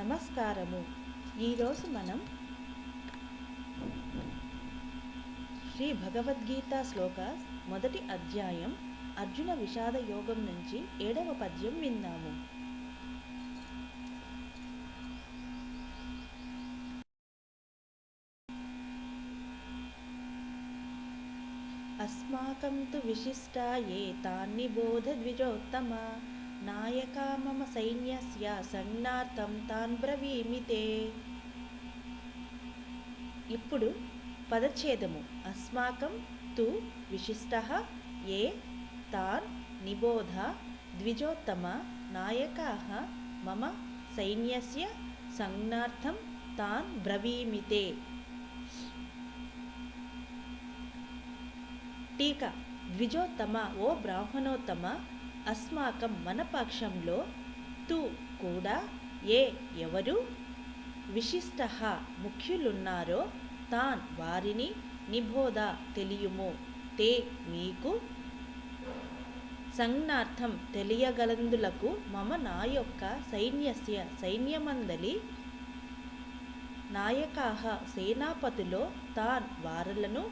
నమస్కారము. ఈరోజు మనం శ్రీ భగవద్గీత శ్లోక మొదటి అధ్యాయం అర్జున విషాద యోగం నుంచి ఏడవ పద్యం విన్నాము. అస్మాకం తు విశిష్టా ఏ తాన్ని బోధ ద్విజోత్తమా. नायका मम सैन्यस्य సంజ్ఞార్థం తాన్ బ్రవీమి తే ఇప్పుడు పదచ్ఛేదము అస్మాకం తు విశిష్ట ఏ తాన్ నిబోధ ద్విజోత్తమ నాయకా మమ సైన్యస్య సంజ్ఞార్థం తాన్ బ్రవీమి తే టీక ద్విజోత్తమ ఓ బ్రాహ్మణోత్తమ అస్మాకం మనపక్షంలో తు కూడా ఏ ఎవరు విశిష్ట ముఖ్యులున్నారో తాన్ వారిని నిబోధ తెలియుము. తే మీకు సంజ్ఞార్థం తెలియగలందులకు మమ నా యొక్క సైన్యస్య సైన్యమందలి నాయకాహ సేనాపతిలో తాన్ వారలను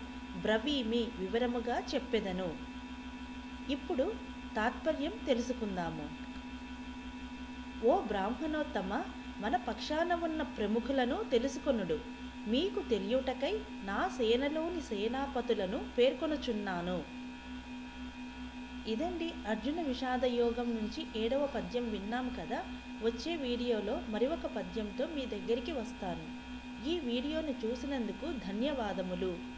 బ్రవీమి వివరముగా చెప్పెదను. ఇప్పుడు తాత్పర్యం తెలుసుకుందాము. ఓ బ్రాహ్మణోత్తమ మన పక్షాన ఉన్న ప్రముఖులను తెలుసుకొనుడు. మీకు తెలియుటకై నా సేనలోని సేనాపతులను పేర్కొనుచున్నాను. ఇదండి అర్జున విషాద యోగం నుంచి ఏడవ పద్యం విన్నాం కదా? వచ్చే వీడియోలో మరి ఒక పద్యంతో మీ దగ్గరికి వస్తాను. ఈ వీడియోను చూసినందుకు ధన్యవాదములు.